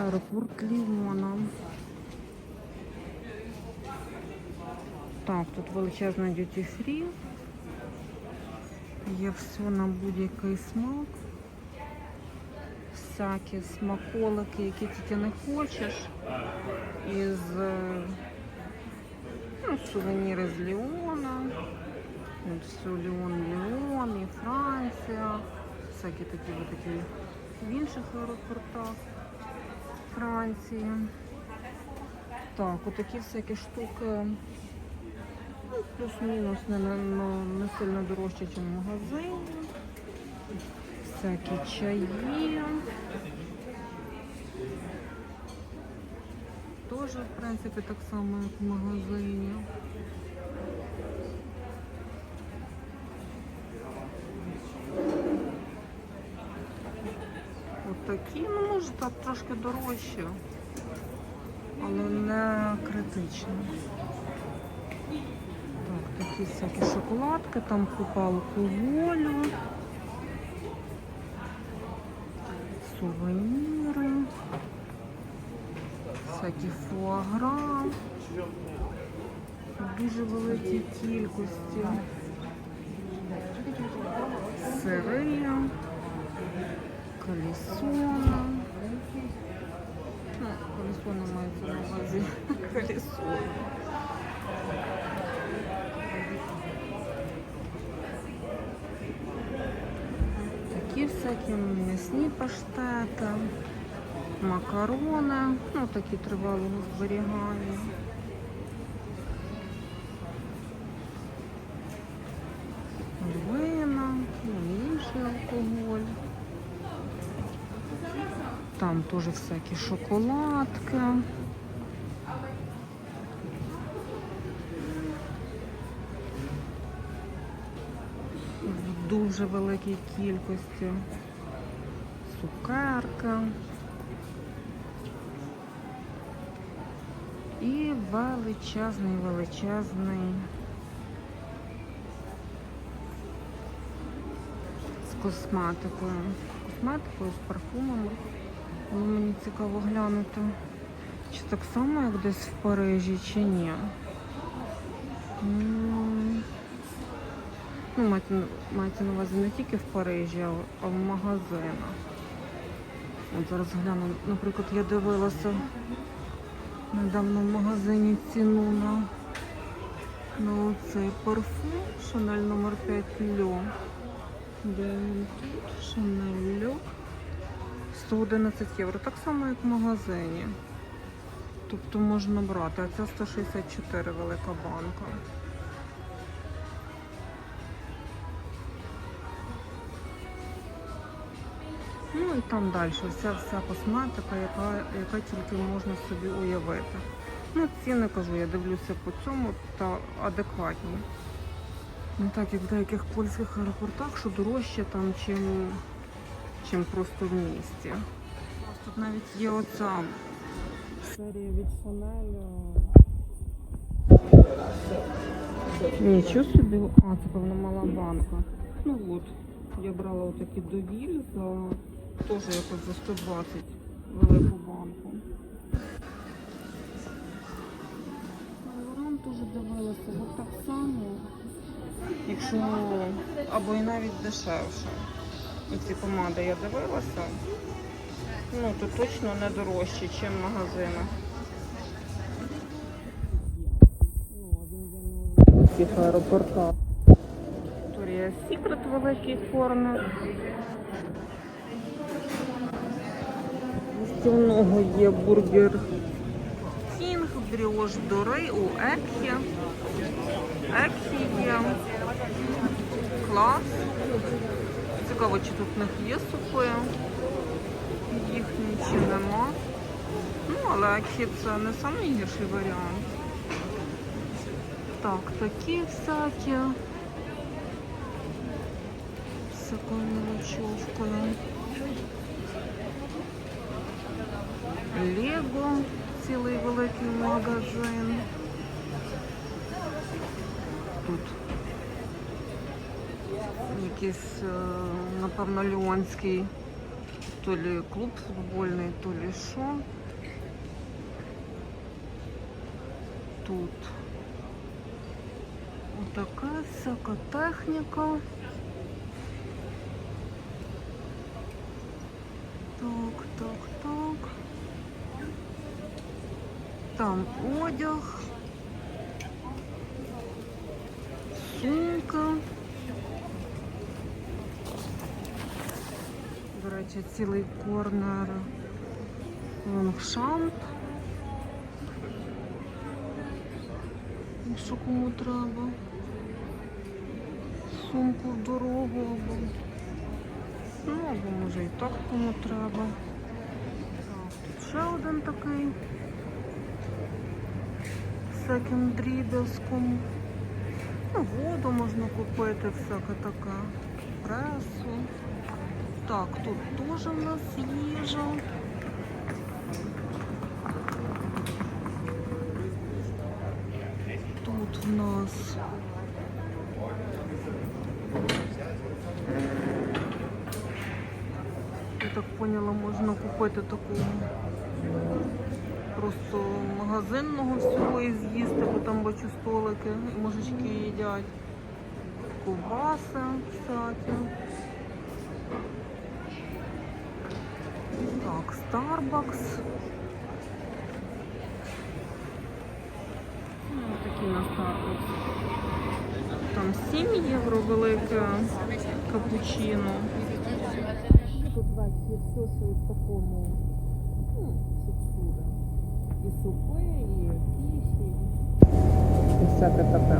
Аеропорт Ліона. Так, тут величезна duty free. Є все на будь-який смак. Всякі смаколики, які тільки не хочеш. Із е, ну, сувеніри з Ліона. От все Ліон, Ліон, і Франція. Всякі такі такі в інших аеропортах Франції. Так, отакі всякі штуки. Ну, плюс-мінус не, не, ну, не сильно дорожче, ніж в магазині. Всякі чаї. Теж, в принципі, так само, як в магазині. Такі, ну може так трошки дорожче, але не критично. Так, такі всякі шоколадки, там купа алкоголю, сувеніри, всякі фуагра, дуже великій кількості. Сири, колесона. Ну, колесона мається на увазі. Колесо. Такі всякі м'ясні паштети, макарони, ну такі тривалого зберігання. Вина, ну, інший алкоголь. Там теж всякі шоколадки. В дуже великій кількості. Цукерки. І величезний, величезний з косметикою. Косметикою, з парфумами. Але мені цікаво глянути, чи так само, як десь в Парижі, чи ні. Ну, мається, на увазі не тільки в Парижі, а, в- магазинах. От зараз гляну, наприклад, я дивилася недавно в магазині ціну на, на оцей парфум Шанель номер 5 Льо. Де він тут? Шанель Льо. 111 євро, так само як в магазині. Тобто можна брати, а це 164 велика банка. Ну і там далі вся вся косметика, яка, яка тільки можна собі уявити. Ну, ціни кажу, я дивлюся по цьому та адекватні. Не так як в деяких польських аеропортах, що дорожче там, чим, чим просто в місті. Тут навіть є оця серія від Chanel. Нічого собі. А, це певно мала банка. Ну от, я брала отакі довіль за теж якось за 120 велику банку. Лоран теж дивилася, от так само, якщо або і навіть дешевше. Ці помади я дивилася. Ну, то точно не дорожче, ніж в магазинах. В всіх аеропортах. Victoria's Secret великий корнер. Стівного є бургер Кінг, бріош Дори у Екхі. Екхі є. Клас. Цікаво, чи тут в них є супи. Їхні чи нема. Ну, але Екхі це не найгірший варіант. Так, такі всякі. З такою мелочовкою. Лего, цілий великий магазин. Якийсь, е, напевно, ліонський то ли клуб футбольний, то ли що. Тут отака всяка техніка. Так, так, так. Там одяг. Речі, цілий корнер лонгшамп. Якщо кому треба. Сумку в дорогу або. Ну, або може і так кому треба. Так, тут ще один такий. Всяким дріб'язком. Ну, воду можна купити, всяке таке. Пресу. Так, тут теж в нас їжа. Тут в нас я так поняла, можна купити таку просто магазинного всього і з'їсти, бо там бачу столики, і мужички їдять. Ковбаси всякі. Так, Starbucks. Ну, такі на Starbucks. Там 7 євро велике капучино. Тут бачите, все, що в такому, ну, всюди. І супи, і кіші. І всяке таке.